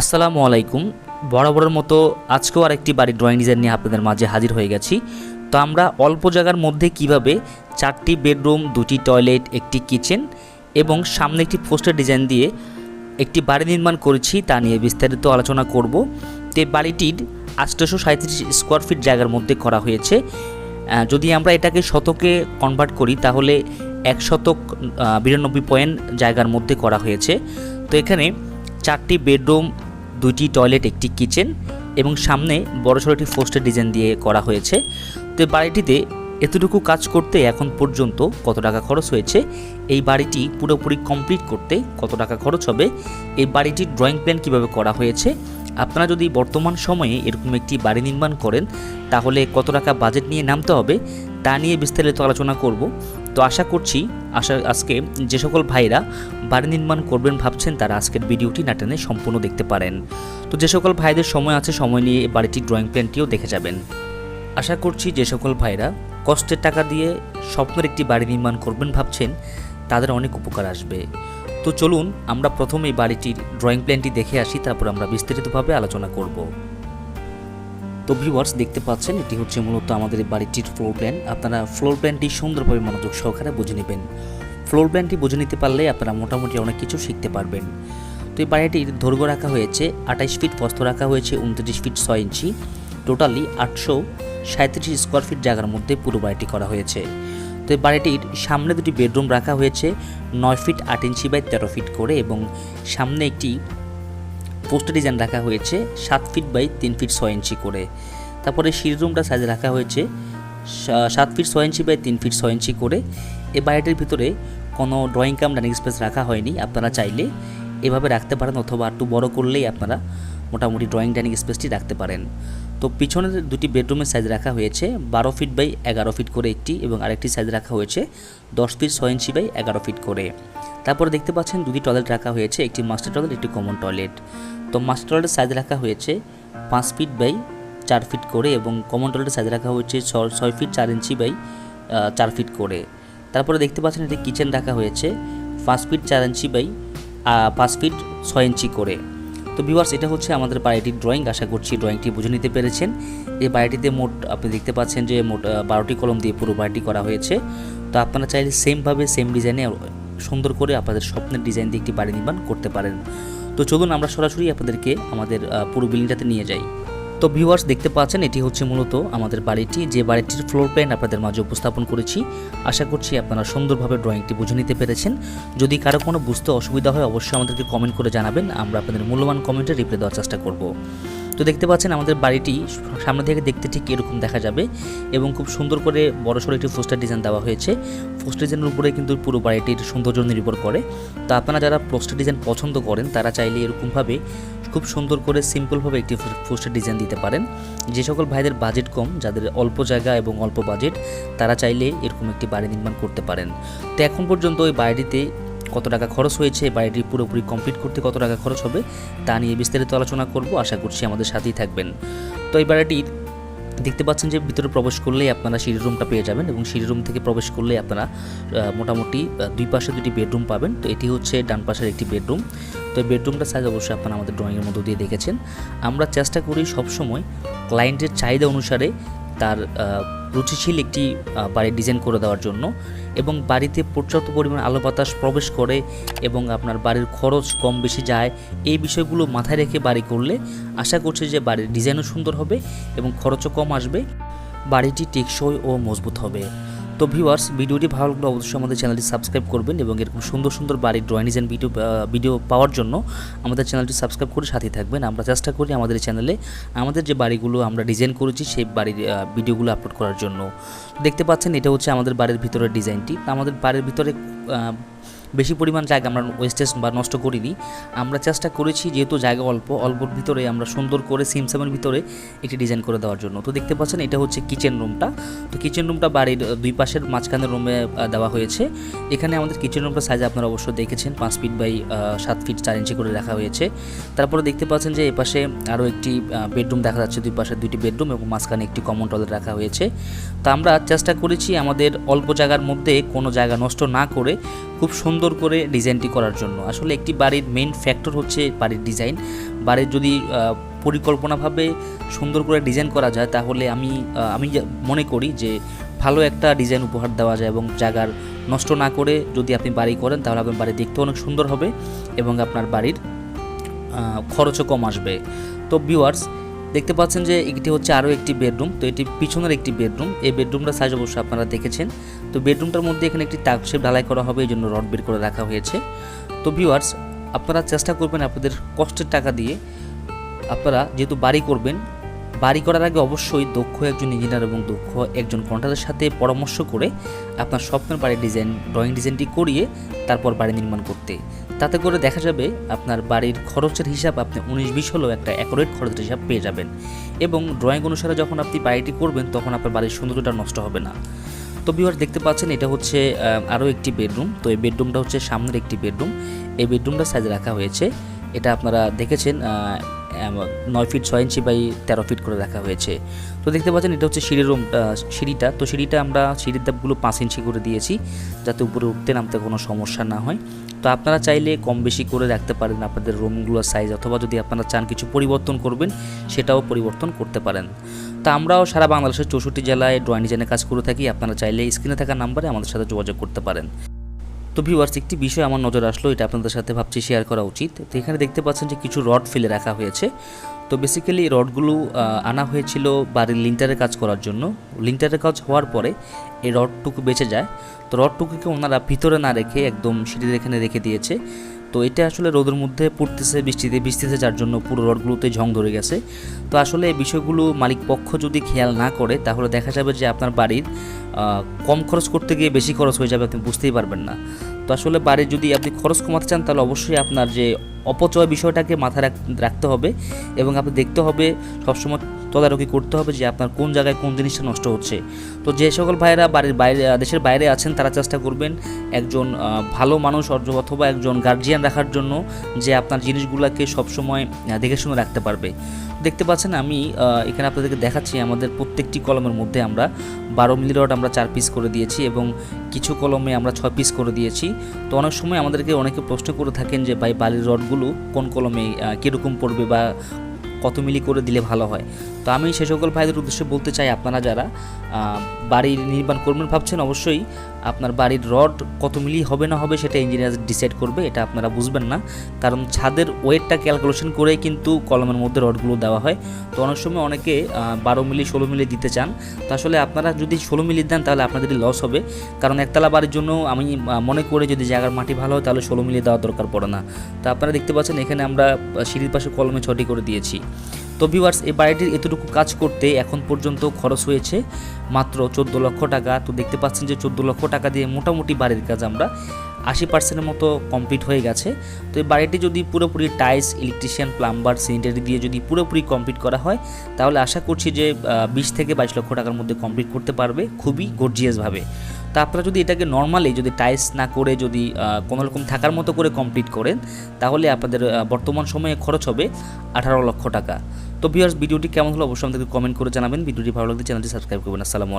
আসসালামু আলাইকুম। বরাবরের মতো আজকেও আরেকটি বাড়ির ড্রয়িং ডিজাইন নিয়ে আপনাদের মাঝে হাজির হয়ে গেছি। তো আমরা অল্প জায়গার মধ্যে কীভাবে চারটি বেডরুম দুটি টয়লেট একটি কিচেন এবং সামনে একটি পোস্টার ডিজাইন দিয়ে একটি বাড়ি নির্মাণ করেছি তা নিয়ে বিস্তারিত আলোচনা করব। তো বাড়িটির আটশোশো সাঁত্রিশ স্কোয়ার ফিট জায়গার মধ্যে করা হয়েছে। যদি আমরা এটাকে শতকে কনভার্ট করি, তাহলে এক শতক বিরানব্বই পয়েন্ট জায়গার মধ্যে করা হয়েছে। তো এখানে চারটি বেডরুম, দুইটি টয়লেট, একটি কিচেন এবং সামনে বড়সড় একটি পোস্টার ডিজাইন দিয়ে করা হয়েছে। তো বাড়িটিতে এতটুকু কাজ করতে এখন পর্যন্ত কত টাকা খরচ হয়েছে? এই বাড়িটি পুরোপুরি কমপ্লিট করতে কত টাকা খরচ হবে? এই বাড়িটির ড্রয়িং প্ল্যান কীভাবে করা হয়েছে? আপনারা যদি বর্তমান সময়ে এরকম একটি বাড়ি নির্মাণ করেন, তাহলে কত টাকা বাজেট নিয়ে নামতে হবে তা নিয়ে বিস্তারিত আলোচনা করব। তো আশা করছি, আশা আজকে যে সকল ভাইরা বাড়ি নির্মাণ করবেন ভাবছেন, তারা আজকের ভিডিওটি না টেনে সম্পূর্ণ দেখতে পারেন। তো যে সকল ভাইদের সময় আছে, সময় নিয়ে বাড়িটির ড্রয়িং প্ল্যানটিও দেখে যাবেন। আশা করছি যে সকল ভাইরা কষ্টের টাকা দিয়ে স্বপ্নের একটি বাড়ি নির্মাণ করবেন ভাবছেন, তাদের অনেক উপকার আসবে। তো চলুন, আমরা প্রথমে বাড়িটির ড্রয়িং প্ল্যানটি দেখে আসি, তারপর আমরা বিস্তারিতভাবে আলোচনা করব। তো ভিউয়ার্স দেখতে পাচ্ছেন, এটি হচ্ছে মূলত আমাদের বাড়িটির ফ্লোর প্ল্যান আপনারা ফ্লোর প্ল্যানটি সুন্দরভাবে মনোযোগ সহকারে বুঝে নেবেন। ফ্লোর প্ল্যানটি বুঝে নিতে পারলে আপনারা মোটামুটি অনেক কিছু শিখতে পারবেন। তো এই বাড়িটির দৈর্ঘ্য রাখা হয়েছে আঠাইশ ফিট প্রস্থ রাখা হয়েছে উনত্রিশ ফিট ছয় ইঞ্চি। টোটালি আটশো সাঁত্রিশ স্কোয়ার ফিট জায়গার মধ্যে পুরো বাড়িটি করা হয়েছে। তো এই বাড়িটির সামনে দুটি বেডরুম রাখা হয়েছে, নয় ফিট আট ইঞ্চি বাই তেরো ফিট করে এবং সামনে একটি পোস্টার ডিজাইন রাখা হয়েছে সাত ফিট বাই তিন ফিট ছয় ইঞ্চি করে। তারপরে সিঁড়ি রুমটা সাইজ রাখা হয়েছে সাত ফিট ছয় ইঞ্চি বাই তিন ফিট ছয় ইঞ্চি করে। এ বাড়িটির ভিতরে কোনো ড্রয়িং কাম ডাইনিং স্পেস রাখা হয়নি। আপনারা চাইলে এভাবে রাখতে পারেন অথবা একটু বড় করলেই আপনারা মোটামুটি ড্রয়িং ডাইনিং স্পেসটি রাখতে পারেন। তো পিছনের দুটি বেডরুমের সাইজ রাখা হয়েছে, বারো ফিট বাই এগারো ফিট করে একটি এবং আরেকটি সাইজ রাখা হয়েছে দশ ফিট ছয় ইঞ্চি বাই এগারো ফিট করে। তারপরে দেখতে পাচ্ছেন দুটি টয়লেট রাখা হয়েছে, একটি মাস্টার টয়লেট একটি কমন টয়লেট তো মাস্টার টয়লেটের সাইজ রাখা হয়েছে পাঁচ ফিট বাই চার ফিট করে এবং কমন টয়লেটের সাইজ রাখা হয়েছে ছয় ফিট চার ইঞ্চি বাই চার ফিট করে। তারপরে দেখতে পাচ্ছেন এটি কিচেন রাখা হয়েছে পাঁচ ফিট চার ইঞ্চি বাই পাঁচ ফিট ছয় ইঞ্চি করে। তো ভিউয়ার্স এটা হচ্ছে আমাদের বাড়িটির ড্রয়িং আশা করছি ড্রয়িংটি বুঝে নিতে পেরেছেন। এই বাড়িটিতে মোট, আপনি দেখতে পাচ্ছেন যে মোট বারোটি কলম দিয়ে পুরো বাড়িটি করা হয়েছে। তো আপনারা চাইলে সেমভাবে সেম ডিজাইনে সুন্দর করে আপনাদের স্বপ্নের ডিজাইন দিয়ে একটি বাড়ি নির্মাণ করতে পারেন। তো চলুন আমরা সরাসরি আপনাদেরকে আমাদের পুরো বিল্ডিংটাতে নিয়ে যাই। তো ভিউয়ার্স দেখতে পাচ্ছেন, এটি হচ্ছে মূলত আমাদের বাড়িটি। যে বাড়িটির ফ্লোর প্ল্যান আপনাদের মাঝে উপস্থাপন করেছি। আশা করছি আপনারা সুন্দরভাবে ড্রয়িংটি বুঝে নিতে পেরেছেন। যদি কারও কোনো বুঝতে অসুবিধা হয়, অবশ্যই আমাদেরকে কমেন্ট করে জানাবেন। আমরা আপনাদের মূল্যবান কমেন্টে রিপ্লাই দেওয়ার চেষ্টা করব। তো দেখতে পাচ্ছেন আমাদের বাড়িটি সামনে থেকে দেখতে ঠিক এরকম দেখা যাবে এবং খুব সুন্দর করে বড়সড় একটি পোস্টার ডিজাইন দেওয়া হয়েছে। পোস্টার ডিজাইনের উপরে কিন্তু পুরো বাড়িটির সৌন্দর্য নির্ভর করে। তো আপনারা যারা পোস্টার ডিজাইন পছন্দ করেন, তারা চাইলে এরকমভাবে খুব সুন্দর করে সিম্পলভাবে একটি পোস্টার ডিজাইন দিতে পারেন। যে সকল ভাইদের বাজেট কম, যাদের অল্প জায়গা এবং অল্প বাজেট তারা চাইলে এরকম একটি বাড়ি নির্মাণ করতে পারেন। তো এখন পর্যন্ত ওই বাড়িটিতে কত টাকা খরচ হয়েছে, বাড়িটি পুরোপুরি কমপ্লিট করতে কত টাকা খরচ হবে, তা নিয়ে বিস্তারিত আলোচনা করব। আশা করছি আমাদের সাথেই থাকবেন। তো এই বাড়িটির দেখতে পাচ্ছেন যে ভিতরে প্রবেশ করলেই আপনারা সিঁড়ি রুমটা পেয়ে যাবেন এবং সিঁড়ি রুম থেকে প্রবেশ করলেই আপনারা মোটামুটি দুই পাশে দুটি বেডরুম পাবেন। তো এটি হচ্ছে ডান পাশের একটি বেডরুম তো এই বেডরুমটা সাইজ অবশ্যই আপনারা আমাদের ড্রয়িংয়ের মধ্য দিয়ে দেখেছেন। আমরা চেষ্টা করি সবসময় ক্লায়েন্টের চাহিদা অনুসারে তার রুচিশীল একটি বাড়ির ডিজাইন করে দেওয়ার জন্য। এবং বাড়িতে পর্যাপ্ত পরিমাণ আলো বাতাস প্রবেশ করে এবং আপনার বাড়ির খরচ কম বেশি যায়, এই বিষয়গুলো মাথায় রেখে বাড়ি করলে আশা করছি যে বাড়ির ডিজাইনও সুন্দর হবে এবং খরচও কম আসবে। বাড়িটি টেকসই ও মজবুত হবে। তো ভিউয়ার্স ভিডিওটি ভালো লাগলে অবশ্যই আমাদের চ্যানেলটি সাবস্ক্রাইব করবেন এবং এরকম সুন্দর সুন্দর বাড়ির ড্রয়িং ডিজাইন ভিডিও ভিডিও পাওয়ার জন্য আমাদের চ্যানেলটি সাবস্ক্রাইব করে সাথে থাকবেন। আমরা চেষ্টা করি আমাদের চ্যানেলে আমাদের যে বাড়িগুলো আমরা ডিজাইন করেছি সেই বাড়ির ভিডিওগুলো আপলোড করার জন্য। দেখতে পাচ্ছেন এটা হচ্ছে আমাদের বাড়ির ভিতরের ডিজাইনটি আমাদের বাড়ির ভিতরে বেশি পরিমাণ জায়গা আমরা ওয়েস্টেজ বা নষ্ট করিনি। আমরা চেষ্টা করেছি যেহেতু জায়গা অল্প, অল্পর ভিতরে আমরা সুন্দর করে সিমসামের ভিতরে একটি ডিজাইন করে দেওয়ার জন্য। তো দেখতে পাচ্ছেন এটা হচ্ছে কিচেন রুমটা তো কিচেন রুমটা বাড়ির দুই পাশের মাঝখানের রুমে দেওয়া হয়েছে। এখানে আমাদের কিচেন রুমটা সাইজ আপনারা অবশ্যই দেখেছেন, পাঁচ ফিট বাই সাত ফিট চার ইঞ্চি করে রাখা হয়েছে। তারপরে দেখতে পাচ্ছেন যে এপাশে আরও একটি বেডরুম দেখা যাচ্ছে, দুই পাশে দুইটি বেডরুম এবং মাঝখানে একটি কমন টয়লেট রাখা হয়েছে। তো আমরা চেষ্টা করেছি আমাদের অল্প জায়গার মধ্যে কোনো জায়গা নষ্ট না করে খুব সুন্দর সুন্দর করে ডিজাইনটি করার জন্য। আসলে একটি বাড়ির মেইন ফ্যাক্টর হচ্ছে বাড়ির ডিজাইন বাড়ির যদি পরিকল্পনাভাবে সুন্দর করে ডিজাইন করা যায়, তাহলে আমি আমি মনে করি যে ভালো একটা ডিজাইন উপহার দেওয়া যায় এবং জায়গার নষ্ট না করে যদি আপনি বাড়ি করেন, তাহলে আপনার বাড়ি দেখতে অনেক সুন্দর হবে এবং আপনার বাড়ির খরচও কম আসবে। তো ভিউয়ার্স দেখতে পাচ্ছেন যে এটি হচ্ছে আরও একটি বেডরুম। তো এটি পিছনের একটি বেডরুম। এই বেডরুমটা সাইজ অবশ্যই আপনারা দেখেছেন। তো বেডরুমটার মধ্যে এখানে একটি তাক শেপ ঢালাই করা হবে এই জন্য রড বের করে রাখা হয়েছে। তো ভিউয়ার্স, আপনারা চেষ্টা করবেন আপনাদের কষ্টের টাকা দিয়ে আপনারা যেহেতু বাড়ি করবেন, বাড়ি করার আগে অবশ্যই দক্ষ একজন ইঞ্জিনিয়ার এবং দক্ষ একজন কন্ট্রাক্টরের সাথে পরামর্শ করে আপনার স্বপ্নের বাড়ির ডিজাইন, ড্রয়িং ডিজাইনটি করিয়ে তারপর বাড়ি নির্মাণ করতে। তাতে করে দেখা যাবে আপনার বাড়ির খরচের হিসাব আপনি উনিশ বিশ হলেও একটা অ্যাকোরেট খরচের হিসাব পেয়ে যাবেন। এবং ড্রয়িং অনুসারে যখন আপনি বাড়িটি করবেন, তখন আপনার বাড়ির সৌন্দর্যটা নষ্ট হবে না। তো ভিউয়ার দেখতে পাচ্ছেন, এটা হচ্ছে আরও একটি বেডরুম তো এই বেডরুমটা হচ্ছে সামনের একটি বেডরুম এই বেডরুমটা সাইজে রাখা হয়েছে। এটা আপনারা দেখেছেন নয় ফিট ছয় ইঞ্চি বাই তেরো ফিট করে রাখা হয়েছে। তো দেখতে পাচ্ছেন, এটা হচ্ছে সিঁড়ির রুম সিঁড়িটা। তো সিঁড়িটা আমরা সিঁড়ির ধাপগুলো পাঁচ ইঞ্চি করে দিয়েছি, যাতে উপরে উঠতে নামতে কোনো সমস্যা না হয়। তো আপনারা চাইলে কম বেশি করে রাখতে পারেন আপনাদের রুমগুলোর সাইজ অথবা যদি আপনারা চান কিছু পরিবর্তন করবেন, সেটাও পরিবর্তন করতে পারেন। তো আমরাও সারা বাংলাদেশের চৌষট্টি জেলায় ড্রয়িং ডিজাইনে কাজ করে থাকি, আপনারা চাইলে স্ক্রিনে থাকা নাম্বারে আমাদের সাথে যোগাযোগ করতে পারেন। তো ভিউয়ার্স একটি বিষয় আমার নজর আসলো, এটা আপনাদের সাথে ভাবছি শেয়ার করা উচিত। তো এখানে দেখতে পাচ্ছেন যে কিছু রড ফেলে রাখা হয়েছে। তো বেসিক্যালি রডগুলো আনা হয়েছিল বাড়ির লিন্টারের কাজ করার জন্য। লিন্টারের কাজ হওয়ার পরে এই রডটুকু বেঁচে যায়। তো রডটুকুকে ওনারা ভিতরে না রেখে একদম সিঁড়ির এখানে রেখে দিয়েছে। তো এটা আসলে রোদের মধ্যে পড়তেছে, বৃষ্টিতে বৃষ্টিতে যার জন্য পুরো রডগুলোতে ঝং ধরে গেছে। তো আসলে এই বিষয়গুলো মালিক পক্ষ যদি খেয়াল না করে, তাহলে দেখা যাবে যে আপনার বাড়ির কম খরচ করতে গিয়ে বেশি খরচ হয়ে যাবে, আপনি বুঝতেই পারবেন না। তো আসলে বাড়ির যদি আপনি খরচ কমাতে চান, তাহলে অবশ্যই আপনার যে অপচয় বিষয়টাকে মাথায় রাখ- রাখতে হবে এবং আপনি দেখতে হবে সবসময় তদারকি করতে হবে যে আপনার কোন জায়গায় কোন জিনিসটা নষ্ট হচ্ছে। তো যে সকল ভাইয়েরা বাড়ির বাইরে, দেশের বাইরে আছেন, তারা চেষ্টা করবেন একজন ভালো মানুষ অথবা একজন গার্জিয়ান রাখার জন্য যে আপনার জিনিসগুলোকে সবসময় দেখে শুনে রাখতে পারবে। দেখতে পাচ্ছেন আমি এখানে আপনাদেরকে দেখাচ্ছি আমাদের প্রত্যেকটি কলমের মধ্যে আমরা বারো মিলি রড আমরা চার পিস করে দিয়েছি এবং কিছু কলমে আমরা ছয় পিস করে দিয়েছি। তো অনেক সময় আমাদেরকে অনেকে প্রশ্ন করে থাকেন যে, ভাই বালির রডগুলো কোন কলমে কীরকম পড়বে বা কত মিলি করে দিলে ভালো হয়? তো আমি সে সকল ভাইদের উদ্দেশ্যে বলতে চাই আপনারা যারা আহ, বাড়ি নির্মাণ করবেন ভাবছেন অবশ্যই আপনার বাড়ির রড কত মিলি হবে না হবে সেটা ইঞ্জিনিয়ার ডিসাইড করবে এটা আপনারা বুঝবেন না। কারণ ছাদের ওয়েটটা ক্যালকুলেশন করেই কিন্তু কলমের মধ্যে রডগুলো দেওয়া হয়। তো অনেক সময় অনেকে বারো মিলি ষোলো মিলি দিতে চান। তো আসলে আপনারা যদি ষোলো মিলি দেন তাহলে আপনাদেরই লস হবে। কারণ একতলা বাড়ির জন্য আমি মনে করি যদি জায়গার মাটি ভালো হয় তাহলে ষোলো মিলি দেওয়ার দরকার পড়ে না। তো আপনারা দেখতে পাচ্ছেন এখানে আমরা সিঁড়ির পাশে কলমে ছটি করে দিয়েছি। তো ভিউয়ার্স এই বাড়িটির এতটুকু কাজ করতে এখন পর্যন্ত খরচ হয়েছে মাত্র চোদ্দ লক্ষ টাকা। তো দেখতে পাচ্ছেন যে চোদ্দ লক্ষ টাকা দিয়ে মোটামুটি বাড়ির কাজ আমরা আশি পার্সেন্টের মতো কমপ্লিট হয়ে গেছে। তো এই বাড়িটি যদি পুরোপুরি টাইলস ইলেকট্রিশিয়ান প্লাম্বার স্যানিটারি দিয়ে যদি পুরোপুরি কমপ্লিট করা হয়, তাহলে আশা করছি যে বিশ থেকে বাইশ লক্ষ টাকার মধ্যে কমপ্লিট করতে পারবে খুবই গর্জিয়াসভাবে তা আপনারা যদি এটাকে নর্মালি যদি টাইস না করে যদি কোনো রকম থাকার মতো করে কমপ্লিট করেন, তাহলে আপনাদের বর্তমান সময়ে খরচ হবে আঠারো লক্ষ টাকা। তো ভিউয়ার্স ভিডিওটি কেমন হলো অবশ্যই আমাদেরকে কমেন্ট করে জানাবেন। ভিডিওটি ভালো লাগলে চ্যানেলটি সাবস্ক্রাইব করবেন। আসসালামু।